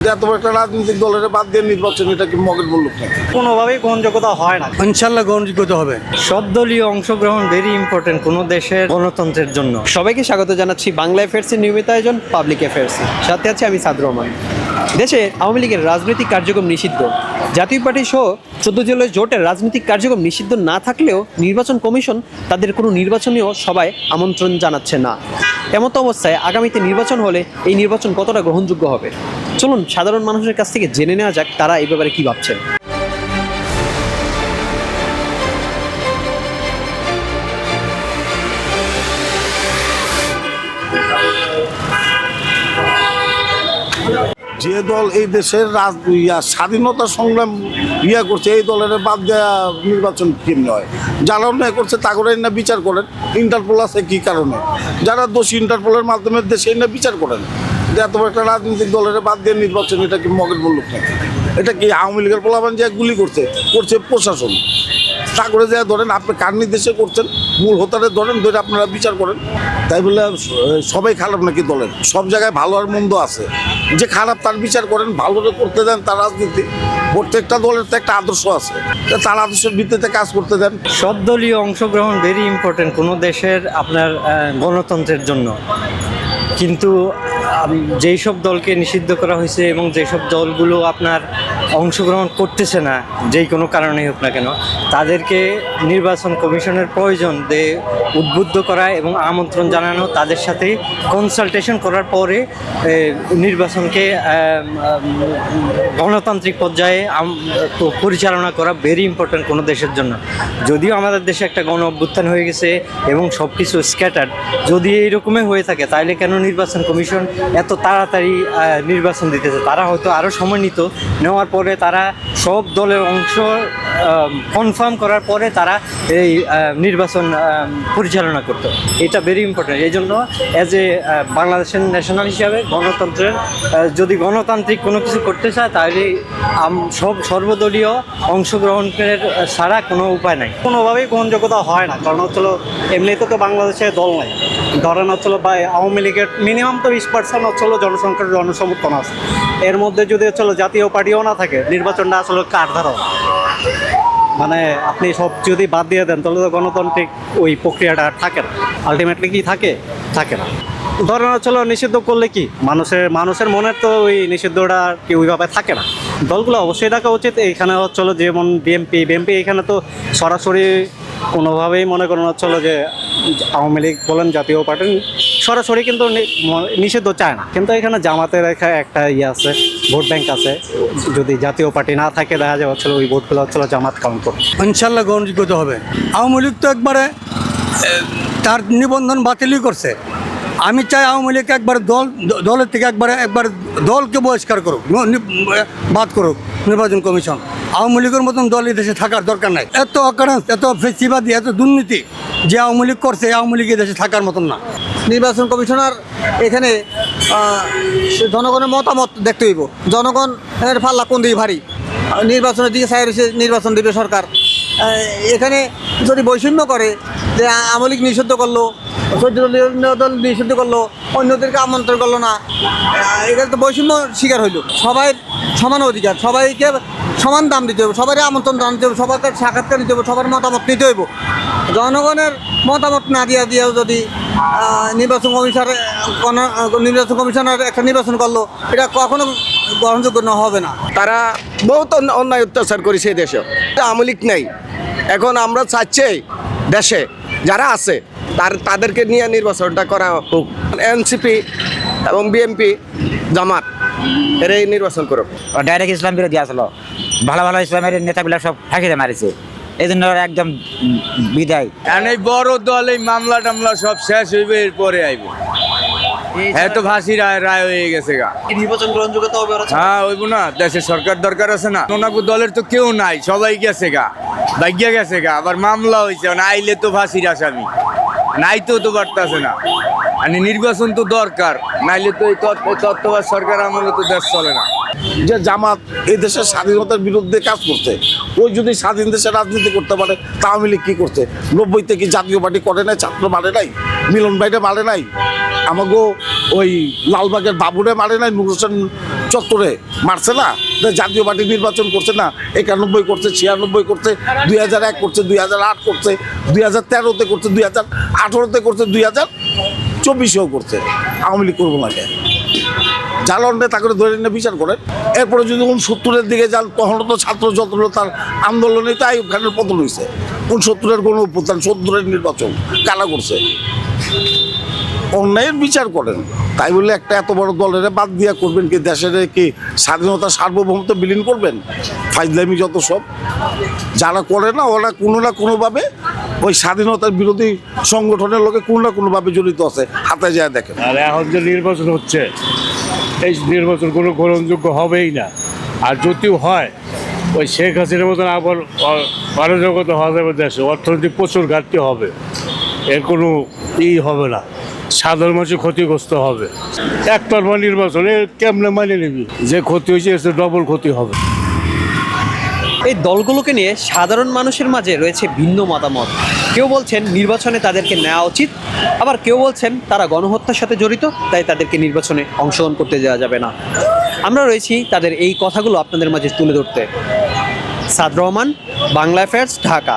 এত একটা রাজনৈতিক দলের বাদ দিয়ে নির্বাচন এটা কি মগের বলল কোনোভাবেই গ্রহণযোগ্যতা হয় না। ইনশাল্লাহ গ্রহণযোগ্যতা হবে। সব দলীয় অংশগ্রহণ ভেরি ইম্পর্টেন্ট কোনো দেশের গণতন্ত্রের জন্য। সবাইকে স্বাগত জানাচ্ছি বাংলা নিয়মিত আয়োজন পাবলিক সাথে আছে আমি সাদ রহমান। দেশে আওয়ামী লীগের রাজনৈতিক কার্যক্রম নিষিদ্ধ। জাতীয় পার্টি সহ চোদ্দ জেলার জোটের রাজনৈতিক কার্যক্রম নিষিদ্ধ না থাকলেও নির্বাচন কমিশন তাদের কোনো নির্বাচনীয় সভায় আমন্ত্রণ জানাচ্ছে না। এমতো অবস্থায় আগামীতে নির্বাচন হলে এই নির্বাচন কতটা গ্রহণযোগ্য হবে? চলুন সাধারণ মানুষের কাছ থেকে জেনে নেওয়া যাক তারা এই ব্যাপারে কী ভাবছেন। যে দল এই দেশের ইয়া, স্বাধীনতা সংগ্রাম ইয়া করছে, এই দলের বাদ দেওয়া নির্বাচন কেমনি হয় যারা অন্যায় করছে তা করে না বিচার করেন। ইন্টারপোল আছে কি কারণে? যারা দোষী ইন্টারপোলের মাধ্যমে দেশে না বিচার করেন। যে এত একটা রাজনৈতিক দলের বাদ দিয়ে নির্বাচন, এটা কি মগের বলল এটা কি আওয়ামী লীগের পোলাবান যে গুলি করছে করছে প্রশাসন। তা করে যে ধরেন, আপনি কার নির্দেশে করছেন? মূল হোতারে ধরেন, ধরে আপনারা বিচার করেন। তাই বলে, সবাই খারাপ নাকি দলের? সব জায়গায় ভালো আর মন্দ আছে। যে খারাপ তার বিচার করেন ভালোটা করতে দেন তার রাজনীতি। প্রত্যেকটা দলের তো একটা আদর্শ আছে। তার আদর্শের ভিত্তিতে কাজ করতে দেন। সব দলীয় অংশগ্রহণ ভেরি ইম্পর্টেন্ট কোনো দেশের আপনার গণতন্ত্রের জন্য। কিন্তু যেই সব দলকে নিষিদ্ধ করা হয়েছে এবং যেসব দলগুলো আপনার অংশগ্রহণ করতেছে না, যেই কোনো কারণেই হোক না কেন, তাদেরকে নির্বাচন কমিশনের প্রয়োজন যে উদ্বুদ্ধ করা এবং আমন্ত্রণ জানানো, তাদের সাথে কনসালটেশন করার পরে নির্বাচনকে গণতান্ত্রিক পর্যায়ে পরিচালনা করা ভেরি ইম্পর্ট্যান্ট কোনো দেশের জন্য। যদিও আমাদের দেশে একটা গণ অভ্যুত্থান হয়ে গেছে এবং সব কিছু স্ক্যাটার্ড যদি এইরকমই হয়ে থাকে তাহলে কেন নির্বাচন কমিশন এত তাড়াতাড়ি নির্বাচন দিতেছে? তারা হয়তো আরও সময় নিত, নেওয়ার পরে তারা সব দলের অংশ কনফার্ম করার পরে তারা এই নির্বাচন পরিচালনা করতো। এটা ভেরি ইম্পর্টেন্ট এই জন্য অ্যাজ এ বাংলাদেশের ন্যাশনাল হিসাবে গণতন্ত্রের যদি গণতান্ত্রিক কোনো কিছু করতে চায়, তাহলে সব, সর্বদলীয় অংশগ্রহণের ছাড়া কোনো উপায় নাই। কোনোভাবেই গ্রহণযোগ্যতা হয় না। কারণ হচ্ছিল, এমনিতে তো বাংলাদেশে দল নাই। ধরেন হচ্ছিল, বা আওয়ামী লীগের মিনিমাম তো বিশ পার্সেন্ট হচ্ছিল জনসংখ্যার জনসমর্থন আছে। এর মধ্যে যদি হচ্ছিল জাতীয় পার্টিও না থাকে, নির্বাচনটা আসলে কার ধারা? মানে আপনি সব যদি বাদ দিয়ে দেন, তাহলে তো গণতান্ত্রিক ওই প্রক্রিয়াটা আর থাকে না। আলটিমেটলি কি থাকে? থাকে না। ধরেন হচ্ছিল নিষিদ্ধ করলে কি? মানুষের মানুষের মনের তো ওই নিষিদ্ধটা কি ওইভাবে থাকে না। দলগুলো অবশ্যই দেখা উচিত। এইখানে হচ্ছিল যেমন বিএমপি বিএমপি এখানে তো সরাসরি কোনোভাবেই মনে করেন হচ্ছিল যে আওয়ামী লীগ বলেন, জাতীয় পার্টি, সরাসরি কিন্তু নিষিদ্ধ চায় না। কিন্তু এখানে জামাতের একটা ইয়ে আছে। ভোট ব্যাংক আছে। যদি জাতীয় পার্টি না থাকে, দেখা যায় হচ্ছিল ওই ভোটগুলো হচ্ছিল জামাত কাউন্ট। করবে ইনশাল্লাহ গ্রহণযোগ্যতা হবে। আওয়ামী লীগ তো একবারে তার নিবন্ধন বাতিলই করছে। আমি চাই আওয়ামী লীগ একবার দল, দলের থেকে একবারে, একবার দলকে বহিষ্কার করুক বাদ করুক, নির্বাচন কমিশন। আওয়ামী লীগের মতন দল দেশে থাকার দরকার নাই। এত অকারেন্স, এত ফেসিবাদী, এত দুর্নীতি যে আওয়ামী লীগ করছে আওয়ামী লীগ দেশে থাকার মতন না। নির্বাচন কমিশনার এখানে জনগণের মতামত দেখতে হইব। জনগণ পাল্লা কোন দিকে ভারী? নির্বাচনের দিকে সাইড এসে নির্বাচন দিবে সরকার। এখানে যদি বৈষম্য করে, যে আমলিক নিষিদ্ধ করল দল নিষিদ্ধ করল, অন্যদেরকে আমন্ত্রণ করল না এখানে তো বৈষম্য শিকার হইল। সবাই সমান অধিকার, সবাইকে সমান দাম দিতে হবে সবারই আমন্ত্রণ দাম দিতে হবে সবাইকে সাক্ষাৎকার নিতে হবে সবার মতামত নিতে হইব। জনগণের মতামত না দিয়া দিয়েও যদি নির্বাচন কমিশনার কোনো- নির্বাচন কমিশনার একটা নির্বাচন করল এটা কখনো গ্রহণযোগ্য না হবে না। তারা বহুত অন্য- অন্যায় অত্যাচার করেছে এই দেশে। আমলিক নেই। এখন আমরা চাচ্ছি দেশে যারা আছে তার তাদেরকে নিয়ে নির্বাচনটা করা হোক। এনসিপি এবং বিএনপি জামাত এর এই নির্বাচন করুক। ডাইরেক্ট ইসলাম বিরোধী আসলো। ভালো ভালো ইসলামের নেতাগুলো সব ফাঁকিতে মারিছে। এই জন্য একদম বিদায়। কারণ এই বড় দল এই মামলা টামলা সব শেষ হইবে এরপরে আইবে। হ্যাঁ তো ফাঁসি রায় রায় হয়ে গেছে গা। নির্বাচন গ্রহণযোগ্যতা হবে হ্যাঁ হইব না। দেশের সরকার দরকার আছে না। ওনাকু দলের তো কেউ নাই সবাই গেছে গা। ভাগ্যা গেছে গা। আবার মামলা হয়েছে না আইলে তো ফাঁসির আসামি। নাই তো তো পারতাছে না। আর নির্বাচন তো দরকার নাইলে তো এই তত্ত্ব- তত্ত্ববাদ সরকার আমলে তো দেশ চলে না। যে জামাত এই দেশের স্বাধীনতার বিরুদ্ধে কাজ করছে, ওই যদি স্বাধীন দেশে রাজনীতি করতে পারে, তা আওয়ামী লীগ কী করছে? নব্বইতে কি জাতীয় পার্টি করে নাই, ছাত্র মারে নাই, মিলন ভাইটা মারে নাই আমাকে ওই লালবাগের বাবুরে মারে নাই নুর হোসেন চত্বরে মারছে না? জাতীয় পার্টি নির্বাচন করছে না, একানব্বই করছে, ছিয়ানব্বই করছে, দুই হাজার এক করছে, দুই হাজার আট করছে, দুই হাজার তেরোতে করছে, দুই হাজার আঠেরোতে করছে, দুই হাজার চব্বিশেও করছে, আওয়ামী লীগ করব না কে জালনটা তাকে ধরে নিয়ে বিচার করেন। এরপরে যদি উনসত্তরের দিকে যান তখন তো ছাত্র জনতার আন্দোলনে তাই খানের পতন হয়েছে উনসত্তরের কোনো অভ্যুত্থান সত্তরের নির্বাচন কারা করছে? অন্যায়ের বিচার করেন। তাই বলে একটা এত বড় দলের বাদ দিয়া করবেন কি, দেশের কি স্বাধীনতা সার্বভৌমত্ব বিলীন করবেন? ফাইজলামি যত সব। যারা করে না, ওরা কোনো না কোনোভাবে ওই স্বাধীনতার বিরোধী সংগঠনের লোকে কোনো না কোনোভাবে জড়িত আছে। হাতে যায় দেখেন। আর এখন যে নির্বাচন হচ্ছে এই নির্বাচন কোনো গ্রহণযোগ্য হবেই না। আর যদিও হয়, ওই শেখ হাসিনার মতন আবার অরাজকতা হওয়া যাবে দেশে, অর্থনৈতিক প্রচুর ঘাটতি হবে। এর কোনো ই হবে না, সাধারণ মানুষের ক্ষতিগ্রস্ত হবে। একতরফা নির্বাচন কেমনে মানে নিবি? যে ক্ষতি হয়েছে এসে ডবল ক্ষতি হবে। এই দলগুলোকে নিয়ে সাধারণ মানুষের মাঝে রয়েছে ভিন্ন মতামত। কেউ বলছেন নির্বাচনে তাদেরকে নেওয়া উচিত, আবার কেউ বলছেন তারা গণহত্যার সাথে জড়িত, তাই তাদেরকে নির্বাচনে অংশগ্রহণ করতে দেওয়া যাবে না। আমরা রয়েছি তাদের এই কথাগুলো আপনাদের মাঝে তুলে ধরতে। সাদ রহমান, বাংলা অ্যাফেয়ার্স ঢাকা।